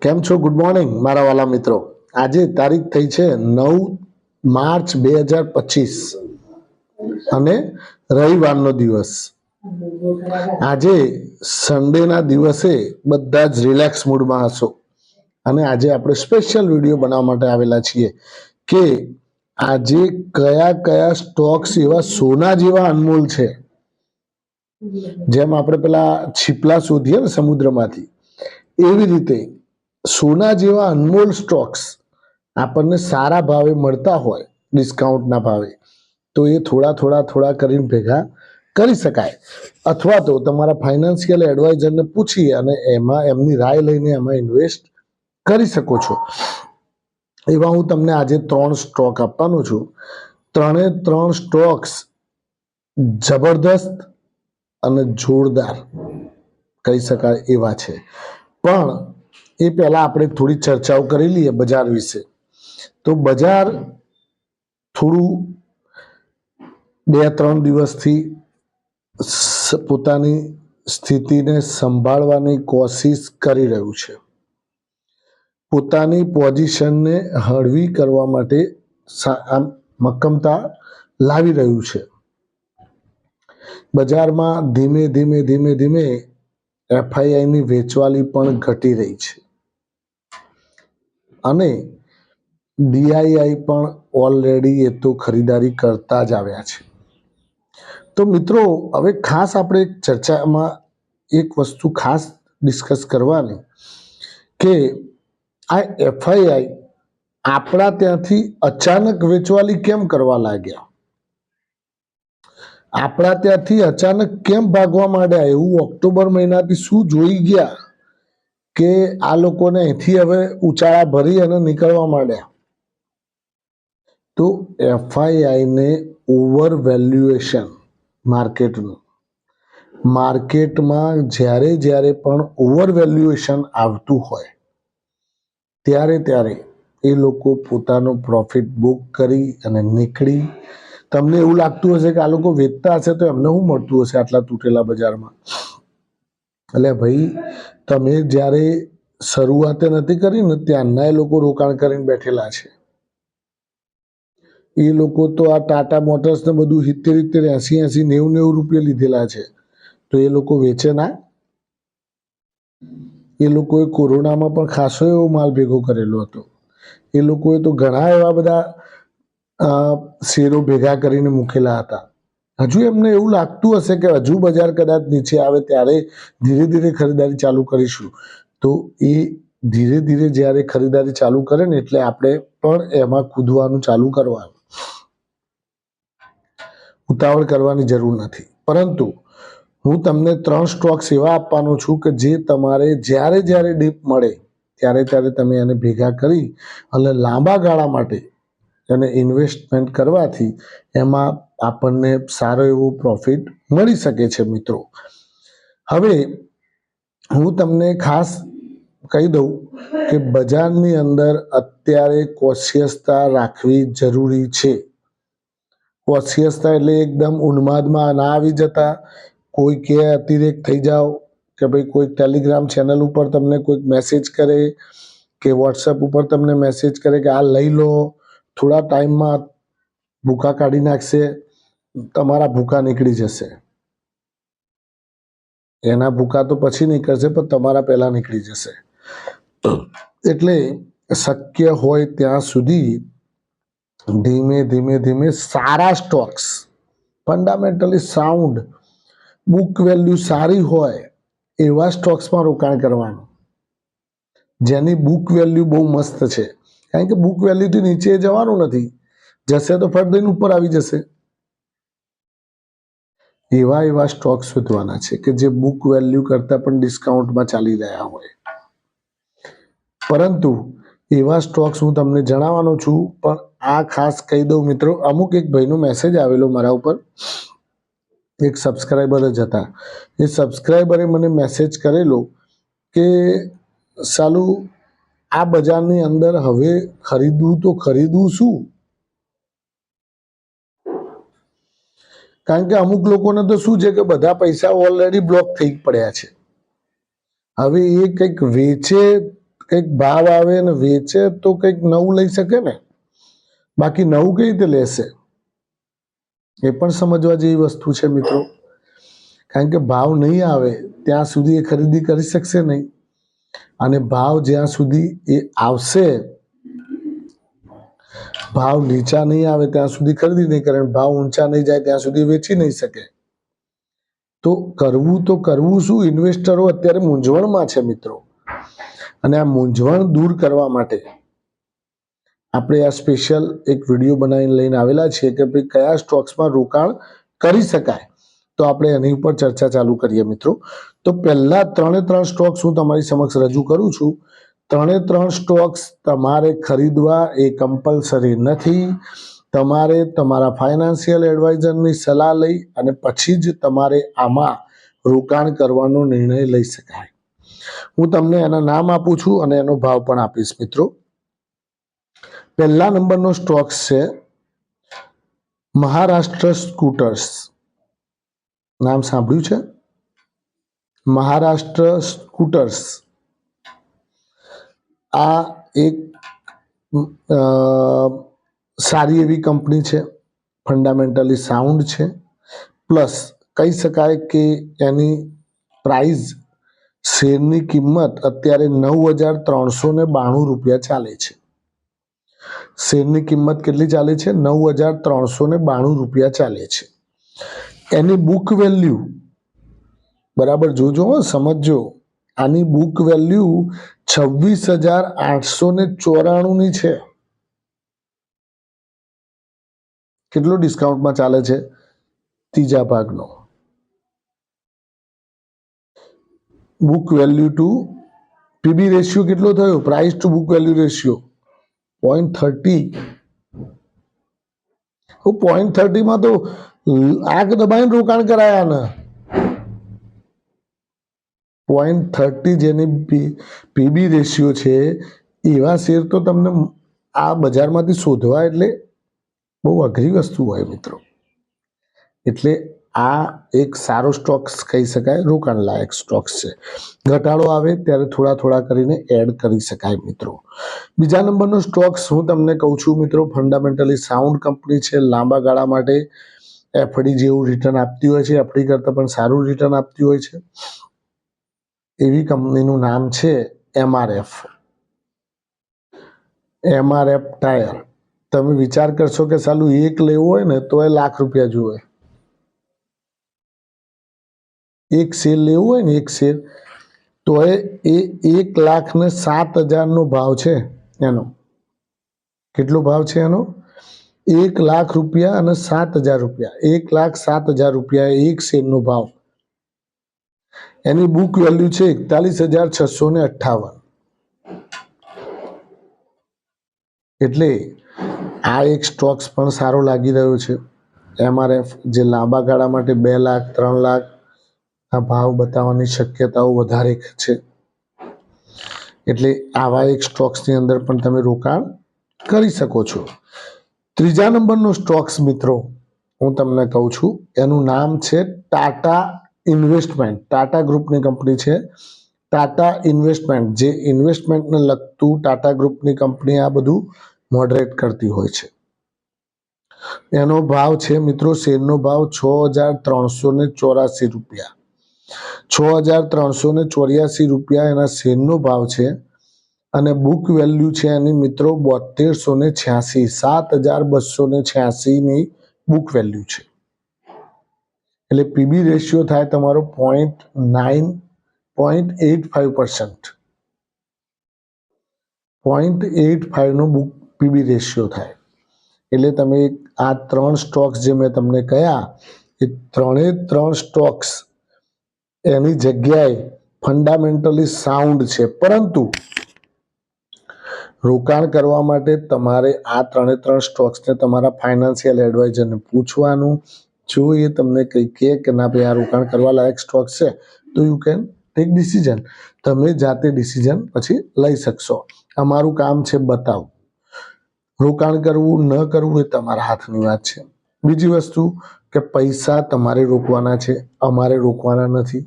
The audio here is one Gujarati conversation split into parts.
કેમ છો? ગુડ મોર્નિંગ મારા વાલા મિત્રો. આજે તારીખ થઈ છે નવ માર્ચ બે હજાર પચીસ અને રવિવારનો દિવસ. આજે સન્ડેના દિવસે બધા જ રિલેક્સ મૂડમાં હશો. અને આજે આપણે સ્પેશિયલ વીડિયો બનાવવા માટે આવેલા છીએ કે આજે કયા કયા સ્ટોક્સ એવા સોના જેવા અનમોલ છે. જેમ આપણે પેલા છીપલા શોધીએ ને સમુદ્રમાંથી. એવી રીતે સોના જેવા અનમોલ સ્ટોક્સ આપણને સારા ભાવે મળતા હોય, ડિસ્કાઉન્ટના ભાવે, તો એ થોડા થોડા થોડા કરીને ભેગા કરી શકાય. અથવા તો તમારા ફાઇનાન્શિયલ એડવાઇઝરને પૂછી અને એમાં એમની રાય લઈને એમાં ઇન્વેસ્ટ કરી શકો છો. એવા હું તમને આજે ત્રણ સ્ટોક આપવાનો છું. ત્રણે ત્રણ સ્ટોક્સ જબરદસ્ત અને જોરદાર, કહી શકાય એવા છે. પણ એ પહેલા આપણે થોડી ચર્ચાઓ કરી લઈએ બજાર વિશે. તો બજાર થોડું બે ત્રણ દિવસથી પોતાની સ્થિતિને સંભાળવાની કોશિશ કરી રહ્યું છે. પોતાની પોઝિશનને હળવી કરવા માટે મક્કમતા લાવી રહ્યું છે. બજારમાં ધીમે ધીમે ધીમે ધીમે એફઆઈઆઈની વેચવાલી પણ ઘટી રહી છે. અને ડીઆઈઆઈ પણ ઓલરેડી એ તો ખરીદારી કરતા જ આવ્યા છે. તો મિત્રો, હવે ખાસ આપણે ચર્ચામાં એક વસ્તુ ખાસ ડિસ્કસ કરવાની કે આ એફઆઈઆઈ આપણા ત્યાંથી અચાનક વેચવાલી કેમ કરવા લાગ્યા? આપણા ત્યાંથી અચાનક કેમ ભાગવા માંડ્યા? એવું ઓક્ટોબર મહિનાથી શું જોઈ ગયા? કે આ લોકોને અહીંથી હવે ઉચાળા ભરી અને નીકળવા માંડ્યા. તો એફઆઈઆઈને ઓવર વેલ્યુએશન માર્કેટનું. માર્કેટમાં જ્યારે જ્યારે પણ ઓવર વેલ્યુએશન આવતું હોય, ત્યારે ત્યારે એ લોકો પોતાનો પ્રોફિટ બુક કરી અને નીકળી. તમને એવું લાગતું હશે કે આ લોકો વેચતા હશે તો એમને શું મળતું હશે આટલા તૂટેલા બજારમાં? એટલે ભાઈ, તમે જ્યારે શરૂઆતે નથી કરી ને ત્યાંના એ લોકો રોકાણ કરીને બેઠેલા છે. એ લોકો તો આ ટાટા મોટર્સ ને બધું સિત્તેર સિત્તેર, એસી એસી, નેવું નેવું રૂપિયા લીધેલા છે. તો એ લોકો વેચે ના? એ લોકોએ કોરોનામાં પણ ખાસો એવો માલ ભેગો કરેલો હતો. એ લોકોએ તો ઘણા એવા બધા શેરો ભેગા કરીને મૂકેલા હતા. હજુ એમને એવું લાગતું હશે કે હજુ બજાર કદાચ નીચે આવે ત્યારે ધીરે ધીરે ખરીદારી ચાલુ કરીશું. તો એ ધીરે ધીરે જ્યારે ખરીદારી ચાલુ કરે ને એટલે આપણે પણ એમાં કૂદવાનું ચાલુ કરવાનું. ઉતાવળ કરવાની જરૂર નથી. પરંતુ હું તમને ત્રણ સ્ટોક્સ એવા આપવાનો છું કે જે તમારે જ્યારે જ્યારે ડીપ મળે ત્યારે ત્યારે તમે એને ભેગા કરી અને લાંબા ગાળા માટે એને ઇન્વેસ્ટમેન્ટ કરવાથી એમાં આપણને સારો એવો પ્રોફિટ મળી શકે છે, મિત્રો. હવે હું તમને ખાસ કહી દઉં કે બજારની અંદર અત્યારે કોશિયસતા રાખવી જરૂરી છે. કોશિયસતા એટલે એકદમ ઉન્માદમાં ના આવી જતા, કોઈ કે અતિરેક થઈ જાઓ કે ભાઈ કોઈક ટેલિગ્રામ ચેનલ ઉપર તમને કોઈક મેસેજ કરે કે વોટ્સઅપ ઉપર તમને મેસેજ કરે કે આ લઈ લો, થોડા ટાઈમમાં ભૂકા કાઢી નાખશે તમારા ભૂકા નીકળી જશે. એના ભૂકા તો પછી નીકળશે, પણ તમારા પહેલા નીકળી જશે. એટલે શક્ય હોય ત્યાં સુધી ધીમે ધીમે ધીમે સારા stocks, fundamentally sound, book value સારી હોય એવા સ્ટોક્સમાં રોકાણ કરવાનું. જેની બુક વેલ્યુ બહુ મસ્ત છે. કારણ કે બુક વેલ્યુથી નીચે જવાનું નથી. જશે તો ફટ ઉપર આવી જશે. એવા એવા સ્ટોક શોધવાના છે કે જે બુક વેલ્યુ કરતાં પણ ડિસ્કાઉન્ટમાં ચાલી રહ્યા હોય. પરંતુ એવા સ્ટોક્સ હું તમને જણાવવાનો છું, પણ આ ખાસ કહી દઉં મિત્રો, અમુક એક ભાઈનો મેસેજ આવેલો મારા ઉપર. એક સબસ્ક્રાઈબર જ હતા. એ સબસ્ક્રાઈબરે મને મેસેજ કરેલો કે, સાલું, આ બજારની અંદર હવે ખરીદવું તો ખરીદવું શું? કારણ કે અમુક લોકોને તો શું છે કે બધા પૈસા ઓલરેડી બ્લોક થઈ પડ્યા છે. હવે એ કંઈક વેચે, કંઈક ભાવ આવે ને વેચે તો કંઈક નવું લઈ શકે ને. બાકી નવું કઈ રીતે લેશે? એ પણ સમજવા જેવી વસ્તુ છે મિત્રો. કારણ કે ભાવ નહીં આવે, ત્યાં સુધી એ ખરીદી કરી શકશે નહીં. અને ભાવ જ્યાં સુધી એ આવશે ભાવ નીચા નહીં આવે ત્યાં સુધી ખરીદી નહીં કરે, ભાવ ઊંચા નહીં જાય ત્યાં સુધી વેચી નહીં શકે. તો કરવું તો કરવું શું? ઇન્વેસ્ટરો અત્યારે મૂંઝવણમાં છે મિત્રો. અને આ મૂંઝવણ દૂર કરવા માટે આપણે આ સ્પેશિયલ એક વીડિયો બનાવીને લઈને આવેલા છીએ કે ભાઈ કયા સ્ટોક્સમાં રોકાણ કરી શકાય. તો આપણે એની ઉપર ચર્ચા ચાલુ કરીએ મિત્રો. તો પહેલા ત્રણે ત્રણ સ્ટોક્સ હું તમારી સમક્ષ રજૂ કરું છું. ત્રણે ત્રણ સ્ટોક્સ તમારે ખરીદવા એ કમ્પલસરી નથી. તમારે તમારા ફાઇનાન્શિયલ એડવાઇઝરની સલાહ લઈ અને પછી જ તમારે આમાં રોકાણ કરવાનો નિર્ણય લઈ શકાય. હું તમને એના નામ આપું છું અને એનો ભાવ પણ આપીશ, મિત્રો. પહેલા નંબરનો સ્ટોક્સ છે મહારાષ્ટ્ર સ્કૂટર્સ. નામ સાંભળ્યું છે? મહારાષ્ટ્ર સ્કૂટર્સ. આ એક સારી એવી કંપની છે ફંડામેન્ટલી સાઉન્ડ છે. પ્લસ કહી શકાય કે એની પ્રાઇઝ શેરની કિંમત અત્યારે નવ હજાર ત્રણસો ને બાણું રૂપિયા ચાલે છે. શેરની કિંમત કેટલી ચાલે છે? નવ હજાર ત્રણસો ને બાણું રૂપિયા ચાલે છે. એની બુક વેલ્યુ બરાબર જોજો સમજજો. આની બુક વેલ્યુ છવ્વીસ હજાર આઠસો ને ચોરાણું ની છે. કેટલો ડિસ્કાઉન્ટમાં ચાલે છે ત્રીજા ભાગનો? Book value to PB ratio કેટલો થયો? Price to book value ratio point thirty point થર્ટીમાં તો આગ દબાઈને રોકાણ કરાયા ને. પોઈન્ટ થર્ટી જેની પીબી રેશિયો છે, એવા શેર તો તમને આ બજારમાંથી શોધવા એટલે બહુ અઘરી વસ્તુ હોય મિત્રો. એટલે આ એક સારો સ્ટોક્સ કહી શકાય રોકાણ લાયક સ્ટોક્સ છે. ઘટાડો આવે ત્યારે થોડા થોડા કરીને એડ કરી શકાય મિત્રો. બીજા નંબરનો સ્ટોક્સ હું તમને કહું છું મિત્રો ફંડામેન્ટલી સાઉન્ડ કંપની છે, લાંબા ગાળા માટે એફડી જેવું રિટર્ન આપતી હોય છે એફડી કરતાં પણ સારું રિટર્ન આપતી હોય છે. એવી કંપનીનું નામ છે એમઆરએફ. MRF tyre. તમે વિચાર કરશો કે સાલું એક લેવું હોય ને તો એ લાખ રૂપિયા જુએ. એક શેર લેવું હોય ને એક શેર તો એ એક લાખ ને સાત હજારનો ભાવ છે એનો. કેટલો ભાવ છે એનો? એક લાખ રૂપિયા અને સાત હજાર રૂપિયા. એક લાખ સાત હજાર રૂપિયા એક શેરનો ભાવ. એની બુક વેલ્યુ છે એકતાલીસ હજાર છસો ને અઠ્ઠાવન. એટલે આ એક સ્ટોક્સ પણ સારો લાગી રહ્યો છે. એમઆરએફ જે લાંબા ગાળા માટે બે લાખ, ત્રણ લાખ, આ ભાવ બતાવવાની શક્યતાઓ વધારે છે. એટલે આવા એક સ્ટોક્સની અંદર પણ તમે રોકાણ કરી શકો છો. ત્રીજા નંબરનો સ્ટોક્સ મિત્રો, હું તમને કહું છું, એનું નામ છે ટાટા ઇન્વેસ્ટમેન્ટ. ટાટા ગ્રુપની કંપની છે. ટાટા ઇન્વેસ્ટમેન્ટ, જે ઇન્વેસ્ટમેન્ટને લગતું ટાટા ગ્રુપની કંપની આ બધું મોડરેટ કરતી હોય છે. એનો ભાવ છે મિત્રો, શેરનો ભાવ છ હજાર ત્રણસો ને ચોરાસી રૂપિયા. છ હજાર ત્રણસો ને ચોર્યાસી રૂપિયા એના શેરનો ભાવ છે અને બુક વેલ્યુ છે એની મિત્રો બોતેરસો ને છ્યાસી, સાત હજાર બસો ને છ્યાસીની બુક વેલ્યુ છે. એટલે પીબી રેશિયો થાય તમારો point nine point eight five percent point eight ફાઇવનો book PB ratio થાય. એટલે તમે આ ત્રણ સ્ટોક્સ જે મેં તમને કહ્યા એ ત્રણે ત્રણ સ્ટોક્સ એની જગ્યાએ ફંડામેન્ટલી સાઉન્ડ છે. પરંતુ રોકાણ કરવા માટે તમારે આ ત્રણે ત્રણ સ્ટોક્સને તમારા ફાઇનાન્શિયલ એડવાઇઝરને પૂછવાનું જો એ તમને કંઈ કહે કે ના ભાઈ, આ રોકાણ કરવા લાયક સ્ટોક છે, તો યુ કેન ટેક ડિસિઝન તમે જાતે ડિસિઝન પછી લઈ શકશો. અમારું કામ છે બતાવું. રોકાણ કરવું, ન કરવું એ તમારા હાથની વાત છે. બીજી વસ્તુ કે પૈસા તમારે રોકવાના છે, અમારે રોકવાના નથી.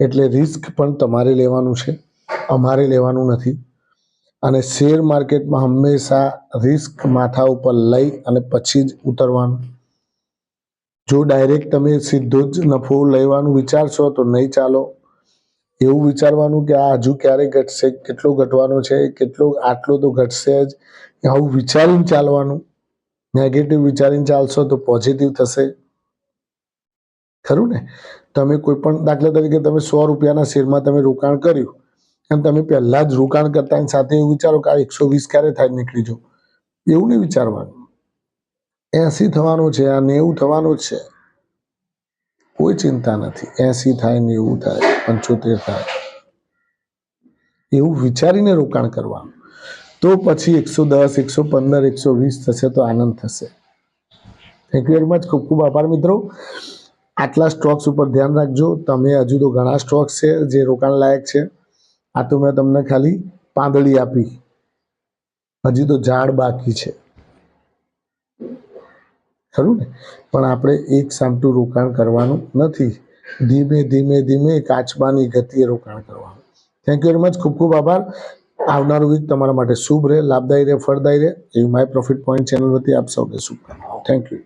એટલે રિસ્ક પણ તમારે લેવાનું છે, અમારે લેવાનું નથી. અને શેર માર્કેટમાં હંમેશા રિસ્ક માથા ઉપર લઈ અને પછી જ ઉતરવાનું. જો ડાયરેક્ટ તમે સીધો જ નફો લેવાનું વિચારશો તો નહીં ચાલો. એવું વિચારવાનું કે આ હજુ ક્યારે ઘટશે, કેટલો ઘટવાનો છે, કેટલો, આટલો તો ઘટશે જ. આવું વિચારીને ચાલવાનું. નેગેટિવ વિચારીને ચાલશો તો પોઝિટિવ થશે. ખરું ને? તમે કોઈ પણ દાખલા તરીકે તમે સો રૂપિયાના શેરમાં તમે રોકાણ કર્યું અને તમે પહેલાં જ રોકાણ કરતાની સાથે એવું વિચારો કે આ એકસો વીસ ક્યારે થાય, નીકળી જાઓ એવું નહીં વિચારવાનું. એસી થવાનું છે, આ નેવું થવાનું જ છે. કોઈ ચિંતા નથી. એસી થાય, નેવું થાય, પંચોતેર થાય. એવું વિચારીને રોકાણ કરવાનું. તો પછી એકસો દસ, એકસો પંદર, એકસો વીસ થશે તો આનંદ થશે. થેન્ક યુ વેરી મચ ખૂબ ખૂબ આભાર મિત્રો. આટલા સ્ટોક્સ ઉપર ધ્યાન રાખજો. તમે હજુ તો ઘણા સ્ટોક્સ છે જે રોકાણ લાયક છે. આ તો મેં તમને ખાલી પાંદડી આપી. હજી તો ઝાડ બાકી છે. ખરું ને? પણ આપણે એક સામટું રોકાણ કરવાનું નથી. ધીમે ધીમે ધીમે કાચબાની ગતિએ રોકાણ કરવાનું. થેન્ક યુ વેરી મચ ખૂબ ખૂબ આભાર. આવનારું વીક તમારા માટે શુભ રહે, લાભદાયી રહે, ફળદાયી રહે. એવી માય પ્રોફિટ પોઈન્ટ ચેનલ વતી આપ સૌને શુભકામનાઓ. Thank you